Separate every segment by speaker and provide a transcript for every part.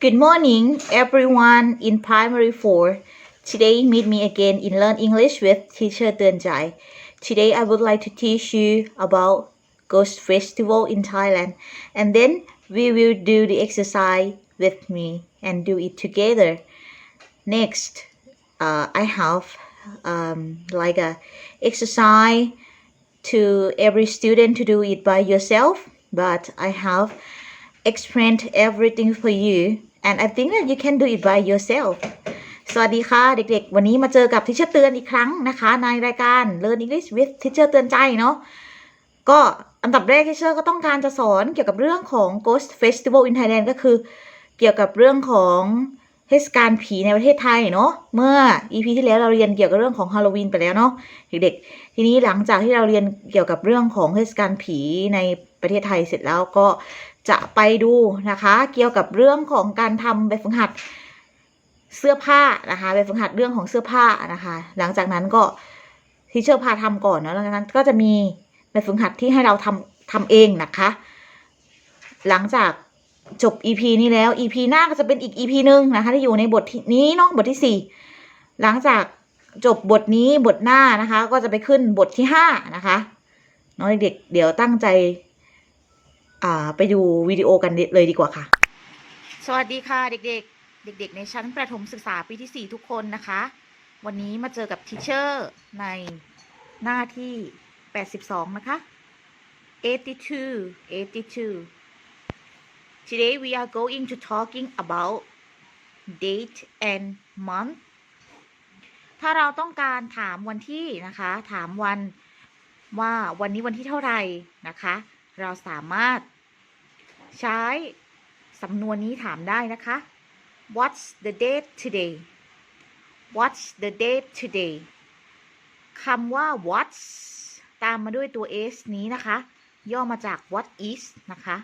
Speaker 1: Good morning, everyone in primary 4. Today, meet me again in Learn English with teacher Tuan Jai. Today, I would like to teach you about Ghost Festival in Thailand, and then we will do the exercise with me and do it together. Next, uh, I have um, like a exercise to every student to do it by yourself, but I have explained everything for you and I think that you can do it by yourself สวัสดีค่ะเด็กๆ วันนี้มาเจอกับทิเชอร์เตือนอีกครั้งนะคะ ในรายการ Learn English with Teacher เตือนใจเนาะก็อันดับแรกทิชเชอร์ก็ต้องการจะสอนเกี่ยวกับเรื่องของ Ghost Festival in Thailand ก็คือเกี่ยวกับเรื่องของเทศกาลผีในประเทศไทยเนาะเมื่อ EP ที่แล้วเราเรียนเกี่ยวกับเรื่องของฮาโลวีนไปแล้วเนาะเด็กๆทีนี้หลังจากที่เราเรียนเกี่ยวกับเรื่องของเทศกาลผีในประเทศไทยเสร็จแล้วก็ จะไปดูนะคะ เกี่ยวกับเรื่องของการทำแบบฝึกหัดเสื้อผ้านะคะแบบฝึกหัดเรื่องของเสื้อผ้านะคะ หลังจากนั้นก็ที่เชอร์พาทำก่อนเนาะหลังจากนั้นก็จะมีแบบฝึกหัดที่ให้เราทำทำเองนะคะ หลังจากจบ EP นี้แล้ว EP หน้าก็จะเป็นอีก EP หนึ่งนะคะ ที่อยู่ในบทนี้เนาะบทที่สี่หลังจากจบบทนี้บทหน้านะคะ ก็จะไปขึ้นบทที่ห้านะคะเนาะเด็กๆเดี๋ยวตั้งใจ ไปดูวิดีโอกันเลยดีกว่าค่ะ สวัสดีค่ะเด็กๆ เด็ก ๆ ในชั้นประถมศึกษาปีที่ 4 ทุกคนนะคะ วันนี้มาเจอกับทีเชอร์ในหน้าที่ 82 นะคะ 82 82 Today we are going to talking about date and month ถ้าเราต้องการถามวันที่นะคะ ถามวันว่าวันนี้วันที่เท่าไหร่นะคะ เราสามารถใช้สำนวนนี้ถามได้นะคะ What's the date today What's the date today คำว่า What's ตามมาด้วยตัว s นี้นะคะ ย่อมาจาก What is นะคะ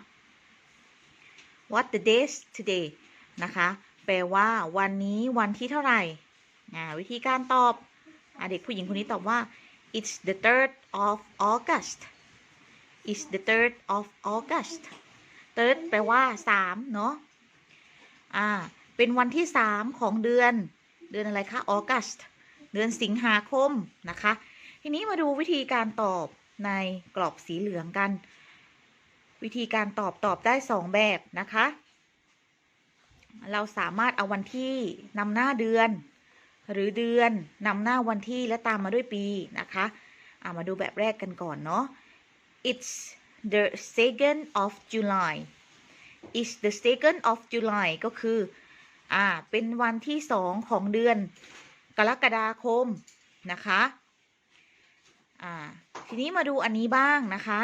Speaker 1: What the date today นะคะ แปลว่าวันนี้วันที่เท่าไหร่วิธีการตอบอเด็กผู้หญิงคนนี้ตอบว่า It's the third of August is the third of August third แปลว่าสามเนาะอ่า เป็นวันที่สามของเดือน เดือนอะไรคะ August เดือนสิงหาคมนะคะ ทีนี้มาดูวิธีการตอบในกรอบสีเหลืองกัน วิธีการตอบตอบได้สองแบบนะคะ เราสามารถเอาวันที่นำหน้าเดือน หรือเดือนนำหน้าวันที่และตามมาด้วยปีนะคะอ่ามาดูแบบแรกกันก่อนเนาะ It's the second of July It's the second of July ก็คือ อ่า เป็นวันที่สองของเดือน กรกฎาคม นะคะ อ่า ทีนี้มาดูอันนี้บ้างนะคะ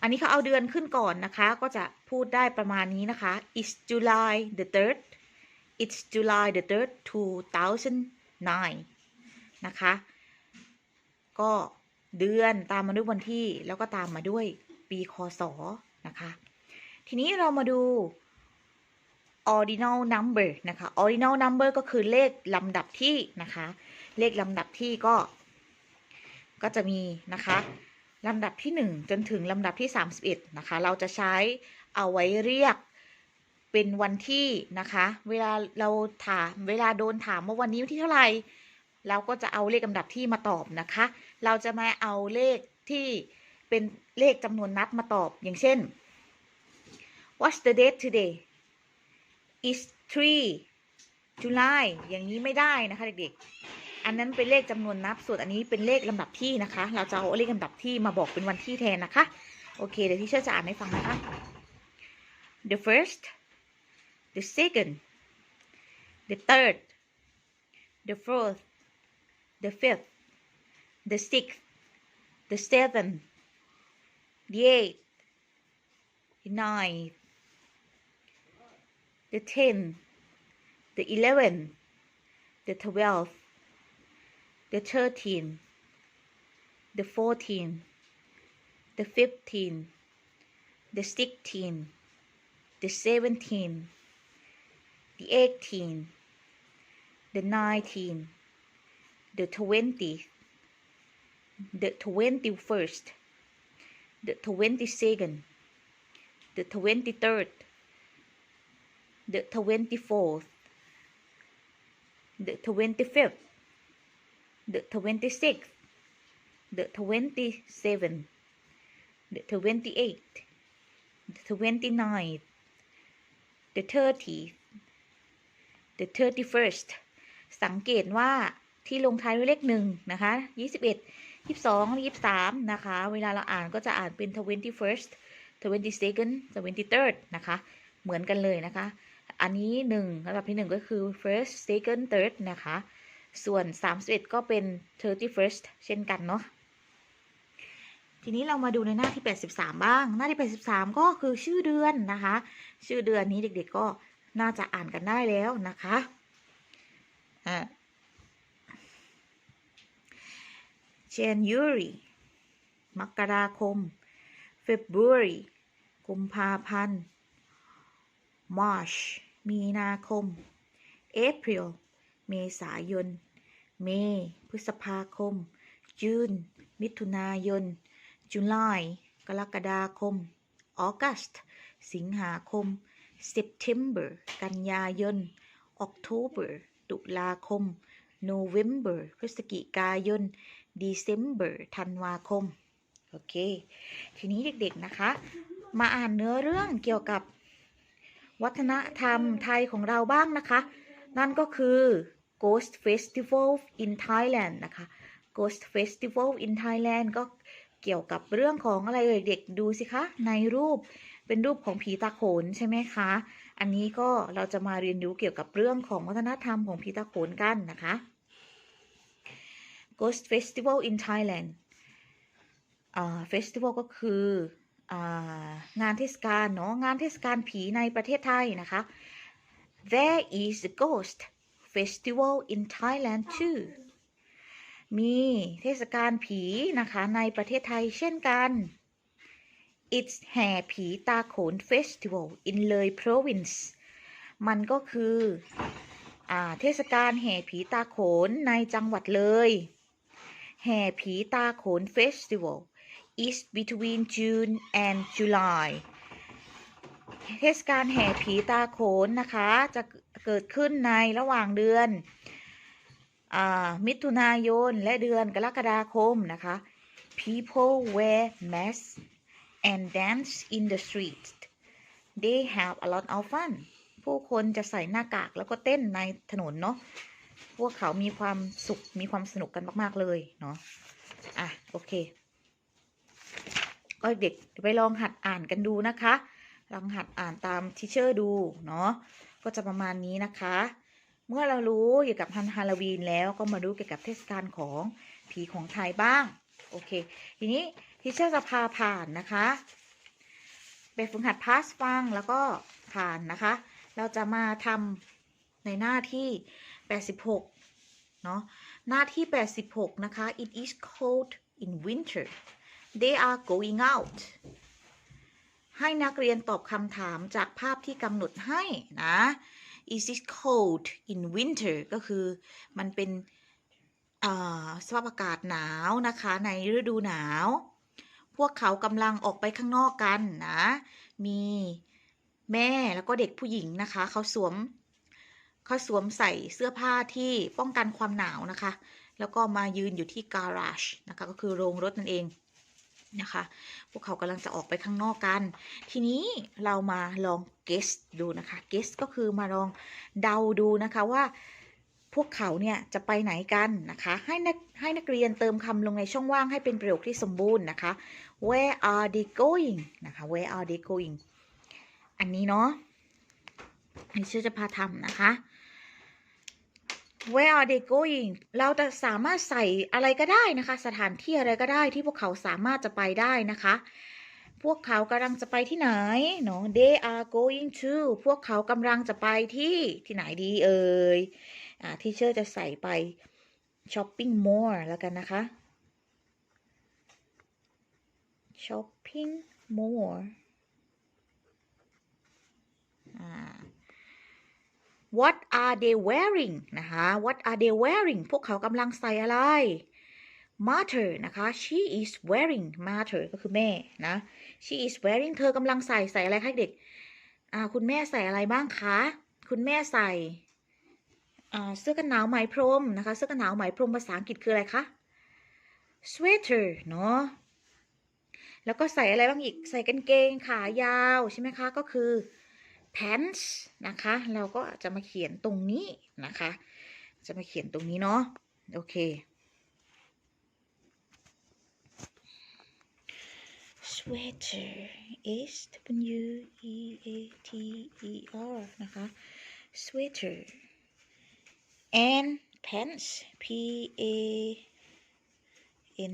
Speaker 1: อันนี้เขาเอาเดือนขึ้นก่อนนะคะ ก็จะพูดได้ประมาณนี้นะคะ It's July the third It's July the third 2009 นะคะ ก็ เดือนตามมาด้วยวันที่แล้วก็ตามมาด้วยปีคศนะคะ ทีนี้เรามาดู ordinal number นะคะ ordinal number ก็คือเลขลำดับที่นะคะ เลขลำดับที่ก็ ก็จะมีนะคะลำดับที่ 1 จนถึงลำดับที่ 31 นะคะ เราจะใช้เอาไว้เรียกเป็นวันที่นะคะ เวลาเราถามเวลาโดนถามว่าวันนี้วันที่เท่าไหร่ เราก็จะเอาเลขลำดับที่มาตอบนะคะ เราจะมาเอาเลขที่เป็นเลขจำนวนนับมาตอบอย่างเช่น What's the date today is 3 July อย่างนี้ไม่ได้นะคะเด็กๆ อันนั้นเป็นเลขจำนวนนับ ส่วนอันนี้เป็นเลขลำดับที่นะคะ เราจะเอาเลขลำดับที่มาบอกเป็นวันที่แทนนะคะ โอเค เดี๋ยวที่เชื่อจะอ่านให้ฟังนะคะ the first the second the third the fourth the fifth the sixth the seventh the eighth the ninth the tenth the eleventh the twelfth the thirteenth the fourteenth the fifteenth the sixteenth the seventeenth the eighteenth the nineteenth the twentieth the twenty-first the twenty-second the twenty-third the 24th the 25th the 26th the 27th the 28th the 29th the 30th the 31st สังเกตว่า ที่ลงท้ายด้วยเลขหนึ่งนะคะ21 22 23นะคะ เวลาเราอ่านก็จะอ่านเป็น 21st 22nd 23rd นะคะ เหมือนกันเลยนะคะ อันนี้หนึ่งระดับที่หนึ่งก็คือ first second third นะคะ ส่วน31ก็เป็น 31st เช่นกันเนาะทีนี้เรามาดูในหน้าที่ 83 บ้าง หน้าที่ 83 ก็คือชื่อเดือนนะคะ ชื่อเดือนนี้เด็กๆก็น่าจะอ่านกันได้แล้วนะคะอ่า January มกราคม February กุมภาพันธ์ March มีนาคม April เมษายน May พฤษภาคม June มิถุนายน July กรกฎาคม August สิงหาคม September กันยายน October ตุลาคม November พฤศจิกายน December ธันวาคม โอเค ทีนี้เด็กๆนะคะ มาอ่านเนื้อเรื่องเกี่ยวกับ วัฒนธรรมไทยของเราบ้างนะคะ นั่นก็คือ Ghost Festival in Thailand นะคะ Ghost Festival in Thailand ก็เกี่ยวกับเรื่องของอะไรเอ่ยเด็กดูสิคะ ในรูปเป็นรูปของผีตาโขนใช่ไหมคะ อันนี้ก็เราจะมาเรียนรู้เกี่ยวกับเรื่องของวัฒนธรรมของผีตาโขนกันนะคะ Ghost Festival in Thailand อ่า Festival ก็คืออ่างานเทศกาลเนาะงานเทศกาลผีในประเทศไทยนะคะ There is a ghost festival in Thailand too มีเทศกาลผีนะคะในประเทศไทยเช่นกัน It's แห่ผีตาโขน Festival in Leh Province มันก็คืออ่าเทศกาลแห่ผีตาโขนในจังหวัดเลย แห่ผีตาโขน Festival is between June and July เทศกาลแห่ผีตาโขนนะคะ จะเกิดขึ้นในระหว่างเดือนอมิถุนายนและเดือนกรกฎาคมนะคะ People wear masks and dance in the street they have a lot of fun ผู้คนจะใส่หน้ากากแล้วก็เต้นในถนนเนาะ พวกเขามีความสุขมีความสนุกกันมาก ๆ เลยเนาะอะโอเค ก็เด็กไปลองหัดอ่านกันดูนะคะ ลองหัดอ่านตามทิเชอร์ดูเนาะก็จะประมาณนี้นะคะ เมื่อเรารู้เกี่ยวกับฮันฮาโลวีนแล้วก็มาดูเกี่ยวกับเทศกาลของผีของไทยบ้าง โอเค ทีนี้ทิเชอร์จะพาผ่านนะคะไปฝึกหัดพาสฟังแล้วก็ผ่านนะคะ เราจะมาทำในหน้าที่ 86 เนาะหน้าที่ 86 นะคะ it is cold in winter they are going out ให้นักเรียนตอบคำถามจากภาพที่กำหนดให้นะ is it cold in winter ก็คือมันเป็นสภาพอากาศหนาวนะคะในฤดูหนาว พวกเขากำลังออกไปข้างนอกกันนะ มีแม่แล้วก็เด็กผู้หญิงนะคะ เขาสวม เขาสวมใส่เสื้อผ้าที่ป้องกันความหนาวนะคะ แล้วก็มายืนอยู่ที่การาชนะคะ ก็คือโรงรถนั่นเองนะคะ พวกเขากำลังจะออกไปข้างนอกกัน ทีนี้เรามาลอง guess ดูนะคะ guess ก็คือมาลองเดาดูนะคะว่าพวกเขาเนี่ยจะไปไหนกันนะคะ ให้นักให้นักเรียนเติมคำลงในช่องว่างให้เป็นประโยคที่สมบูรณ์นะคะ where are they going นะคะ where are they going อันนี้เนาะนี่ชื่อจะพาทำนะคะ where are they going เราจะสามารถใส่อะไรก็ได้นะคะ สถานที่อะไรก็ได้ที่พวกเขาสามารถจะไปได้นะคะ พวกเขากำลังจะไปที่ไหนเนาะ they are going to พวกเขากำลังจะไปที่ที่ไหนดีเอ่ยอ่าที่เชอร์จะใส่ไป shopping mall แล้วกันนะคะ shopping mall อ่า What are they wearing นะคะ What are they wearing พวกเขากำลังใส่อะไร Mother นะคะ she is wearing mother ก็คือแม่นะ she is wearing เธอกำลังใส่ใส่อะไรคะเด็กอ่าคุณแม่ใส่อะไรบ้างคะ คุณแม่ใส่อ่าเสื้อกันหนาวไหมพรมนะคะ เสื้อกันหนาวไหมพรมภาษาอังกฤษคืออะไรคะ sweater เนาะแล้วก็ใส่อะไรบ้างอีก ใส่กางเกงขายาวใช่ไหมคะ ก็คือ pants นะคะ เราก็จะมาเขียนตรงนี้นะคะ จะมาเขียนตรงนี้เนาะโอเค sweater s w e a t e r นะคะ sweater and pants p a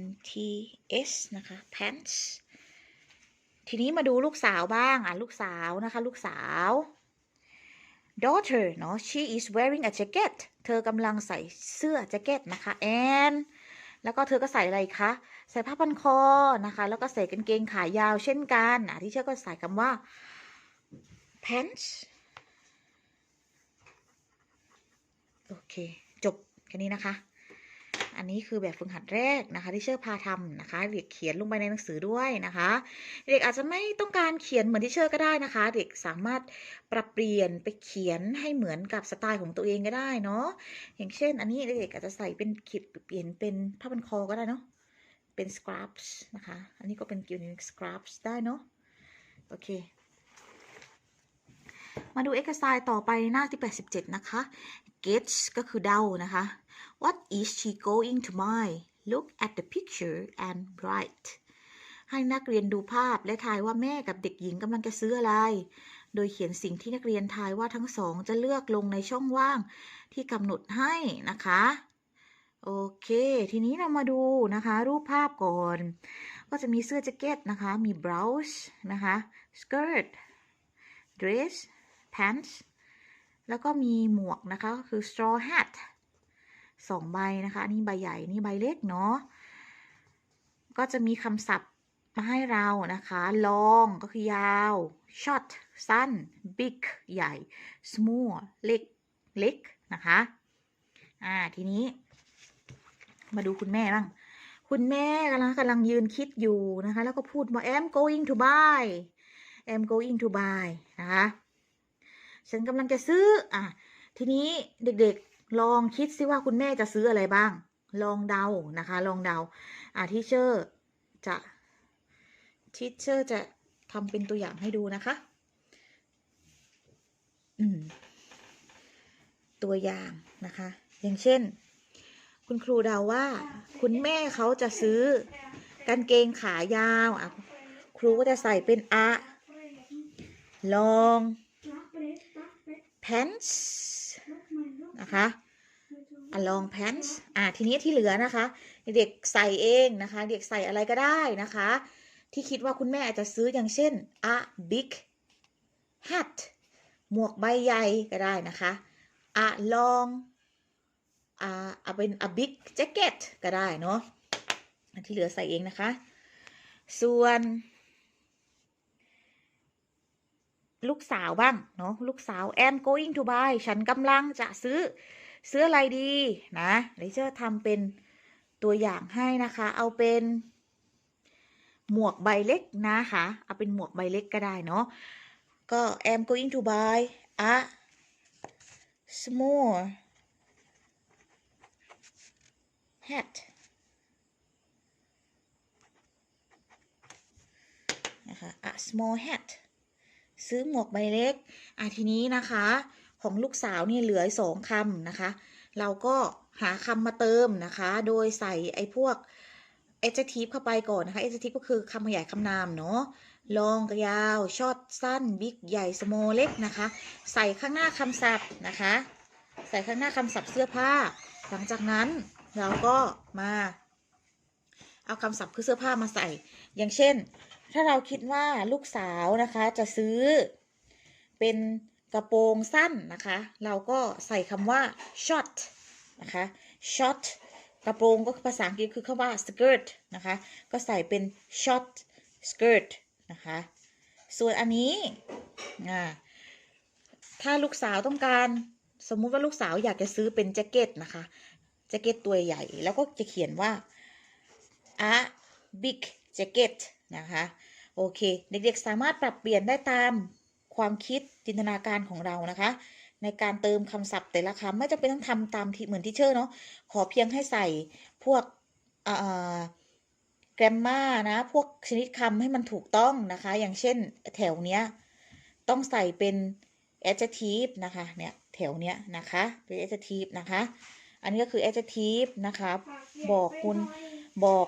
Speaker 1: n t s นะคะ pants ทีนี้มาดูลูกสาวบ้างอะลูกสาวนะคะ ลูกสาว daughter เนาะ she is wearing a jacket เธอกำลังใส่เสื้อแจ็คเก็ตนะคะ and แล้วก็เธอก็ใส่อะไรคะ ใส่ผ้าพันคอนะคะ แล้วก็ใส่กางเกงขายาวเช่นกันอะที่เชื่อก็ใส่คำว่า pants โอเค จบแค่นี้นะคะ อันนี้คือแบบฝึกหัดแรกนะคะที่เชื่อพาทำนะคะ เด็กเขียนลงไปในหนังสือด้วยนะคะ เด็กอาจจะไม่ต้องการเขียนเหมือนที่เชื่อก็ได้นะคะ เด็กสามารถปรับเปลี่ยนไปเขียนให้เหมือนกับสไตล์ของตัวเองก็ได้เนาะอย่างเช่น อันนี้เด็กอาจจะใส่เป็นขีดเปลี่ยนเป็นผ้าพันคอก็ได้เนาะเป็น scraps นะคะ อันนี้ก็เป็นเกี่ยวกับ scraps ได้เนาะโอเคมาดูเอ็กสารต่อไปหน้าที่ 87 นะคะ gets ก็คือเดานะคะ what is she going to buy look at the picture and write ให้นักเรียนดูภาพและทายว่าแม่กับเด็กหญิงกำลังจะซื้ออะไร โดยเขียนสิ่งที่นักเรียนทายว่าทั้งสองจะเลือกลงในช่องว่างที่กำหนดให้นะคะ โอเค ทีนี้เรามาดูนะคะ รูปภาพก่อน ก็จะมีเสื้อแจ็คเก็ตนะคะ มี blouse นะคะ skirt dress pants แล้วก็มีหมวกนะคะ คือ straw hat สองใบนะคะอันนี้ใบใหญ่นี่ใบเล็กเนาะก็จะมีคำศัพท์มาให้เรานะคะ long ก็คือยาว short สั้น big ใหญ่ small เล็กเล็กนะคะ อ่า ทีนี้ มาดูคุณแม่บ้าง คุณแม่กำลังกำลังยืนคิดอยู่นะคะ แล้วก็พูดว่า I'm going to buy I'm going to buy นะคะ ฉันกำลังจะซื้อ อะ ทีนี้เด็ก ลองคิดซิว่าคุณแม่จะซื้ออะไรบ้าง ลองเดานะคะ ลองเดาอะทีเชอร์จะทีเชอร์จะทำเป็นตัวอย่างให้ดูนะคะ อืม ตัวอย่างนะคะ อย่างเช่น คุณครูเดาว่า คุณแม่เขาจะซื้อกางเกงขายาวอะครูก็จะใส่เป็นอะลอง pants นะคะ along pants อ่าทีนี้ที่เหลือนะคะ เด็กใส่เองนะคะ เด็กใส่อะไรก็ได้นะคะ ที่คิดว่าคุณแม่อาจจะซื้ออย่างเช่น a big hat หมวกใบใหญ่ก็ได้นะคะ a long อ่าเอาเป็น a big jacket ก็ได้เนาะที่เหลือใส่เองนะคะ ส่วน ลูกสาวบ้างเนาะลูกสาว am going to buy ฉันกำลังจะซื้อ ซื้ออะไรดีนะเดี๋ยวจะทำเป็นตัวอย่างให้นะคะ เอาเป็นหมวกใบเล็กนะคะ เอาเป็นหมวกใบเล็กก็ได้เนาะ ก็ am going to buy a small hat นะคะ a small hat ซื้อหมวกใบเล็กอะทีนี้นะคะ ของลูกสาวเนี่ยเหลือสองคำนะคะ เราก็หาคำมาเติมนะคะ โดยใส่ไอ้พวก adjective เข้าไปก่อนนะคะ adjective ก็คือคำขยายคำนามเนาะ long กับยาว short สั้น big ใหญ่ small เล็กนะคะ ใส่ข้างหน้าคำศัพท์นะคะ ใส่ข้างหน้าคำศัพท์เสื้อผ้า หลังจากนั้นเราก็มา เอาคำศัพท์คือเสื้อผ้ามาใส่ อย่างเช่น ถ้าเราคิดว่าลูกสาวนะคะจะซื้อ เป็นกระโปรงสั้นนะคะ เราก็ใส่คำว่า short นะคะ short กระโปรงก็ภาษาอังกฤษคือคำว่า skirt นะคะ ก็ใส่เป็น short skirt นะคะ ส่วนอันนี้ถ้าลูกสาวต้องการสมมุติว่าลูกสาวอยากจะซื้อเป็นแจ็คเก็ตนะคะแจ็คเก็ตตัวใหญ่แล้วก็จะเขียนว่า a big jacket นะคะ โอเค เด็กๆสามารถปรับเปลี่ยนได้ตามความคิดจินตนาการของเรานะคะ ในการเติมคำศัพท์แต่ละคำไม่จำเป็นต้องทำตามที่เหมือนที่เชอร์เนาะขอเพียงให้ใส่พวกแกรมมานะ พวกชนิดคำให้มันถูกต้องนะคะ อย่างเช่นแถวเนี้ยต้องใส่เป็น adjective นะคะ เนี่ย แถวเนี้ยนะคะ เป็น adjective นะคะ อันนี้ก็คือ adjective นะคะ บอกคุณ บอก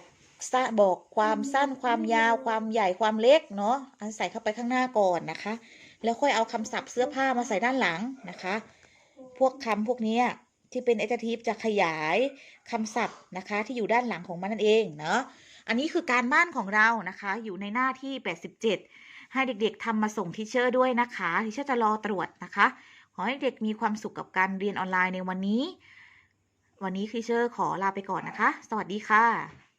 Speaker 1: บอกความสั้นความยาวความใหญ่ความเล็กเนาะอันใส่เข้าไปข้างหน้าก่อนนะคะ แล้วค่อยเอาคำศัพท์เสื้อผ้ามาใส่ด้านหลังนะคะ พวกคำพวกเนี้ยที่เป็น adjective จะขยายคำศัพท์นะคะ ที่อยู่ด้านหลังของมันนั่นเองเนาะอันนี้คือการบ้านของเรานะคะ อยู่ในหน้าที่ 87 ให้เด็กๆทำมาส่งทิเชอร์ด้วยนะคะทิเชอร์จะรอตรวจนะคะ ขอให้เด็กมีความสุขกับการเรียนออนไลน์ในวันนี้ วันนี้ทิเชอร์ขอลาไปก่อนนะคะ สวัสดีค่ะ